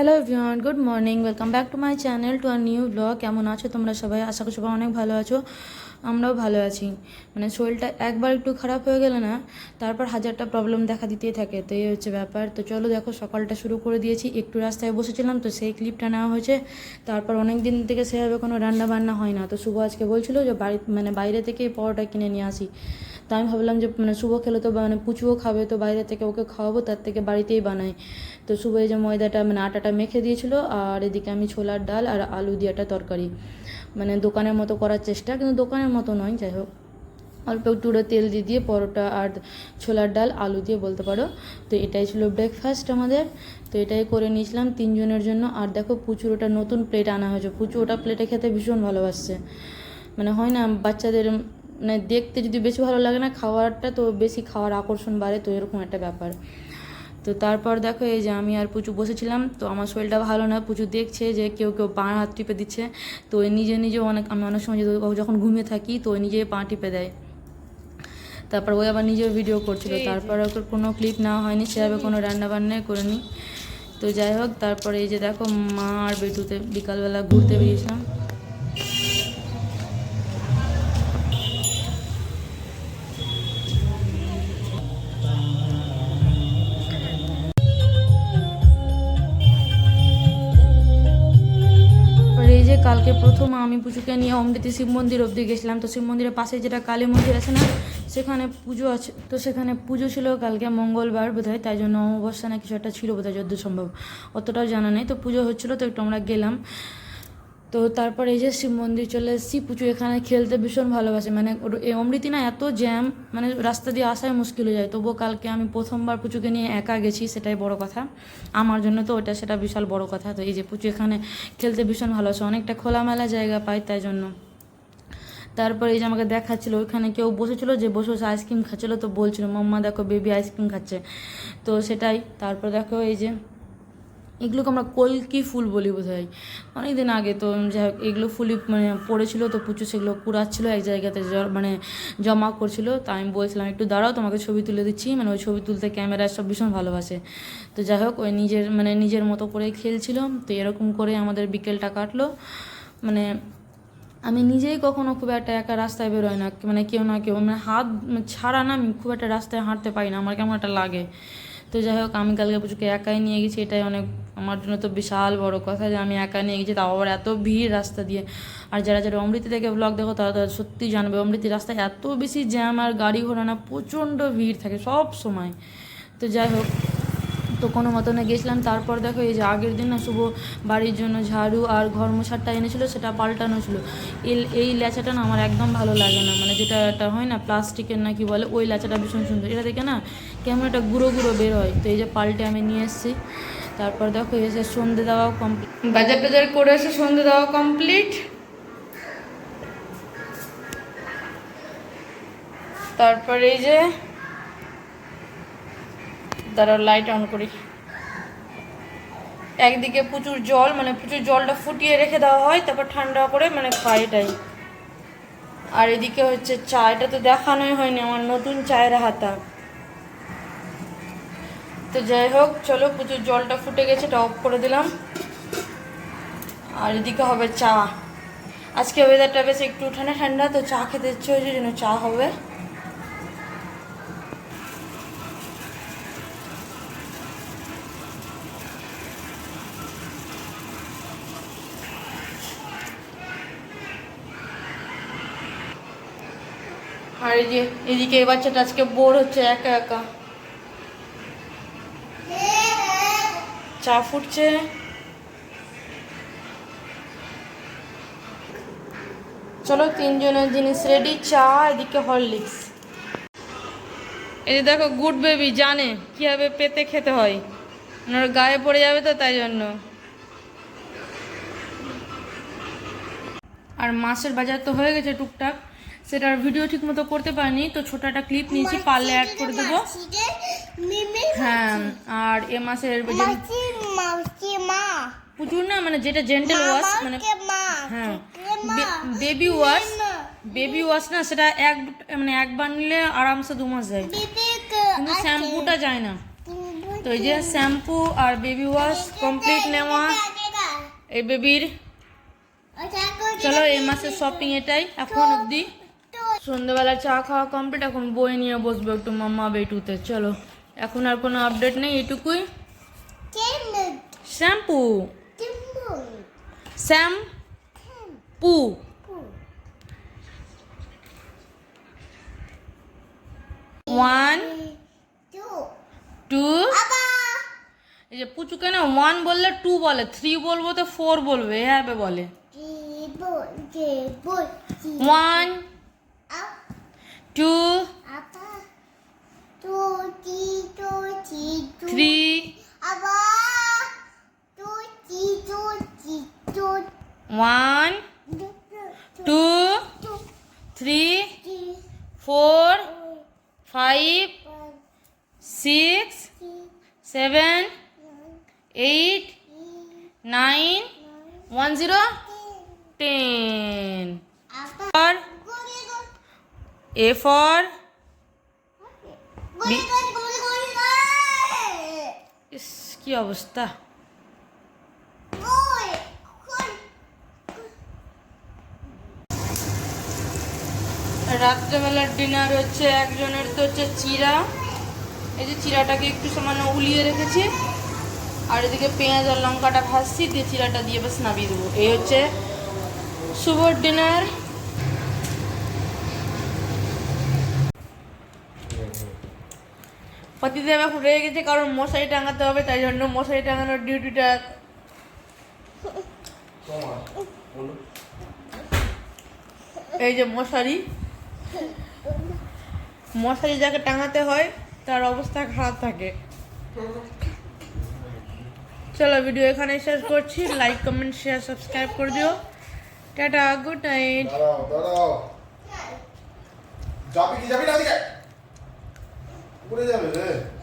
Hello everyone good morning welcome back to my channel to our new blog কেমন আছো তোমরা সবাই? আশা করি সবাই অনেক ভালো আছো। আমরাও ভালো আছি। মানে শরীরটা একবার একটু খারাপ হয়ে গেলে না, তারপর হাজারটা প্রবলেম দেখা দিতেই থাকে। তো এই হচ্ছে ব্যাপার। তো চলো দেখো, সকালটা শুরু করে দিয়েছি। একটু রাস্তায় বসেছিলাম, তো সেই ক্লিপটা নেওয়া হয়েছে। তারপর অনেক দিন থেকে সেভাবে কোনো রান্না বান্না হয় না। তো শুভ আজকে বলছিল যে বাড়ি মানে বাইরে থেকে পরোটা কিনে নিয়ে আসি। তো আমি ভাবলাম যে মানে শুভ খেলে তো মানে পুচুও খাবে, তো বাইরে থেকে ওকে খাওয়াবো, তার থেকে বাড়িতেই বানাই। তো শুভ যে ময়দাটা মানে আটাটা মেখে দিয়েছিল, আর এদিকে আমি ছোলার ডাল আর আলু দিয়ে একটা তরকারি। মানে দোকানের মতো করার চেষ্টা, কিন্তু দোকানের মতো নয়, যাই হোক। অল্প একটু তেল দিয়ে দিয়ে পরোটা আর ছোলার ডাল, আলু দিয়ে বলতে পারো। তো এটাই ছিল ব্রেকফাস্ট আমাদের। তো এটাই করে নিয়েছিলাম তিনজনের জন্য। আর দেখো পুচুর ওটা নতুন প্লেট আনা হয়েছে। পুচু ওটা প্লেটে খেতে ভীষণ ভালোবাসছে। মানে হয় না, বাচ্চাদের মানে দেখতে যদি বেশি ভালো লাগে না খাওয়ারটা তো বেশি খাওয়ার আকর্ষণ বাড়ে তো এরকম একটা ব্যাপার। তো তারপর দেখো এই যে আমি আর পুচু বসেছিলাম তো আমার শরীরটা ভালো না পুচু দেখছে যে কেউ কেউ পা হাত টিপে দিচ্ছে তো ওই নিজে নিজে অনেক আমি অনেক সময় যখন ঘুমিয়ে থাকি তো ওই নিজে পা টিপে দেয়। তারপর ওই আবার নিজেও ভিডিও করছিল। তারপর ওকে কোনো ক্লিপ নেওয়া হয়নি সেভাবে কোনো রান্না বান্নাই করিনি। তো যাই হোক তারপরে এই যে দেখো মা আর বেটুতে বিকালবেলা ঘুরতে বেরিয়েছিলাম। কালকে প্রথম আমি পুজোকে নিয়ে অমৃতি শিব মন্দির অবধি গেছিলাম। তো শিব মন্দিরের পাশে যেটা কালী মন্দির আছে না, সেখানে পুজো আছে। তো সেখানে পুজো ছিল কালকে মঙ্গলবার বোধহয়, তাই জন্য অমাবস্যা না কিছু একটা ছিল বোধহয় যদ্দূর সম্ভব অতটাও জানা নেই। তো পুজো হচ্ছিল, তো একটু আমরা গেলাম। তো তারপর এই যে শিব মন্দির চলে এসেছি পুচু এখানে খেলতে ভীষণ ভালোবাসে। মানে এই অমৃতি না এত জ্যাম মানে রাস্তা দিয়ে আসাই মুশকিল হয়ে যায়। তবুও কালকে আমি প্রথমবার পুচুকে নিয়ে একা গেছি, সেটাই বড় কথা। আমার জন্য তো ওটা সেটা বিশাল বড় কথা। তো এই যে পুচু এখানে খেলতে ভীষণ ভালোবাসে। অনেকটা খোলামেলা জায়গা পায় তাই জন্য। তারপরে এই যে আমাকে দেখাচ্ছিল, ওইখানে কেউ বসেছিল যে বসে বসে আইসক্রিম খাচ্ছিলো, তো বলছিল, মাম্মা দেখো বেবি আইসক্রিম খাচ্ছে। তো সেটাই। তারপর দেখো এই যে এগুলোকে আমরা কলকি ফুল বলি বোধ হয় অনেক দিন আগে তো যাই হোক, এগুলো ফুলই মানে পড়েছিল তো পুচু সেগুলো কুড়াচ্ছিল এক জায়গাতে মানে জমা করছিল। তা আমি বলছিলাম, একটু দাঁড়াও, তোমাকে ছবি তুলে দিচ্ছি। মানে ওই ছবি তুলতে ক্যামেরা সব ভীষণ ভালোবাসে। তো যাই হোক, ওই নিজের মানে নিজের মতো করে খেলছিল। তো এরকম করে আমাদের বিকেলটা কাটলো। মানে আমি নিজেই কখনো খুব একটা একা রাস্তায় বেরোয় না। মানে কেউ না কেউ মানে হাত ছাড়া না, আমি খুব একটা রাস্তায় হাঁটতে পারি না। আমার কেমন একটা লাগে। তো যাই হোক, আমি কালকে পুজোকে একাই নিয়ে গেছি, এটাই অনেক আমার জন্য তো বিশাল বড় কথা যে আমি একা নিয়ে গেছি, তাও আবার এত ভিড় রাস্তা দিয়ে। আর যারা যারা অমৃতি থেকে ব্লগ দেখো, তারা তারা সত্যি জানবে, অমৃতি রাস্তায় এত বেশি জ্যাম আর গাড়ি ঘোড়া না, প্রচণ্ড ভিড় থাকে সব সময়। তো যাই হোক তো কোনো মতনে গেছিলাম। তারপর দেখো এই যে আগের দিন না শুভ বাড়ির জন্য ঝাড়ু আর ঘর মোছারটা এনেছিলো, সেটা পাল্টানো ছিল। এই এই ল্যাচাটা না আমার একদম ভালো লাগে না। মানে যেটা একটা হয় না, প্লাস্টিকের না কি বলে, ওই ল্যাচাটা ভীষণ সুন্দর। এটা দেখে না কেমন একটা গুঁড়ো গুঁড়ো বের হয়। তো এই যে পাল্টে আমি নিয়ে এসেছি। তারপর দেখো এসে সন্ধে দেওয়াও কমপ্লিট বাজার টাজার করে এসে সন্ধে দেওয়া কমপ্লিট। তারপরে এই যে দাঁড়াও লাইট অন করি। একদিকে প্রচুর জল মানে প্রচুর জলটা ফুটিয়ে রেখে দেওয়া হয়, তারপর ঠান্ডা করে মানে খাই এটাই। আর এদিকে হচ্ছে চা, এটা তো দেখানোই হয়নি আমার নতুন চায়ের হাতা। তো যাই হোক, চলো প্রচুর জলটা ফুটে গেছে, এটা অফ করে দিলাম। আর এদিকে হবে চা। আজকে ওয়েদারটা বেশ একটু ঠান্ডা ঠান্ডা, তো চা খেতে ইচ্ছে হয়েছে জন্য চা হবে। আর এই যে, এদিকে এই বাচ্চাটা আজকে বোর হচ্ছে একা একা। চা ফুটছে। চলো তিনজনের জিনিস রেডি চা, এদিকে হরলিক্স এই দেখো গুড বেবি জানে কীভাবে পেতে খেতে হয়। ওনার গায়ে পড়ে যাবে তো তাই জন্য। আর মাছের বাজার তো হয়ে গেছে টুকটাক। সেটার ভিডিও ঠিক মতো করতে পারিনি তো ছোট একটা ক্লিপ নিয়েছি পারলে অ্যাড করে দেবো। হ্যাঁ আর এ মাসের প্রচুর না মানে যেটা জেন্টেল ওয়াশ মানে হ্যাঁ। বেবি ওয়াশ বেবি ওয়াশ না সেটা এক মানে একবার নিলে আরামসে দু মাস যায়। কিন্তু শ্যাম্পুটা যায় না। তো এই যে শ্যাম্পু আর বেবি ওয়াশ কমপ্লিট নেওয়া। এই বেবির চলো এই মাসের শপিং এটাই এখন অবধি। সন্ধ্যেবেলা চা খাওয়া কমপ্লিট এখন বই নিয়ে বসবো একটু মাম্মা বেটুতে। চলো এখন আর কোনো আপডেট নেই এটুকুই শ্যাম্পু। শ্যাম্পু। ওয়ান টু এই যে পুচুকে না ওয়ান বললে টু বলে থ্রি বলব তো ফোর বলবে হ্যাঁ বলে। One two three one two three four five six seven eight nine one zero ten for a for is, কি অবস্থা? রাত্রেবেলার ডিনার হচ্ছে, একজনের তো হচ্ছে চিরা। এই যে চিরাটাকে একটু সামান্য উলিয়ে রেখেছি। আর এদিকে পেঁয়াজ আর লঙ্কাটা ভাজছি, দিয়ে চিরাটা দিয়ে বাস নামিয়ে দেবো। এই হচ্ছে শুভর ডিনার পতিদেব এখন রয়ে গেছে, কারণ মশারি টাঙাতে হবে, তাই জন্য মশারি টাঙানোর ডিউটিটা এই যে মশারি। মশারি যাকে টাঙাতে হয়, তার অবস্থা খারাপ থাকে। চলো ভিডিও এখানে শেষ করছি। লাইক কমেন্ট শেয়ার সাবস্ক্রাইব করে দিও। টাটা গুড নাইট যাবি কি, যাবি না 뿌리냐면은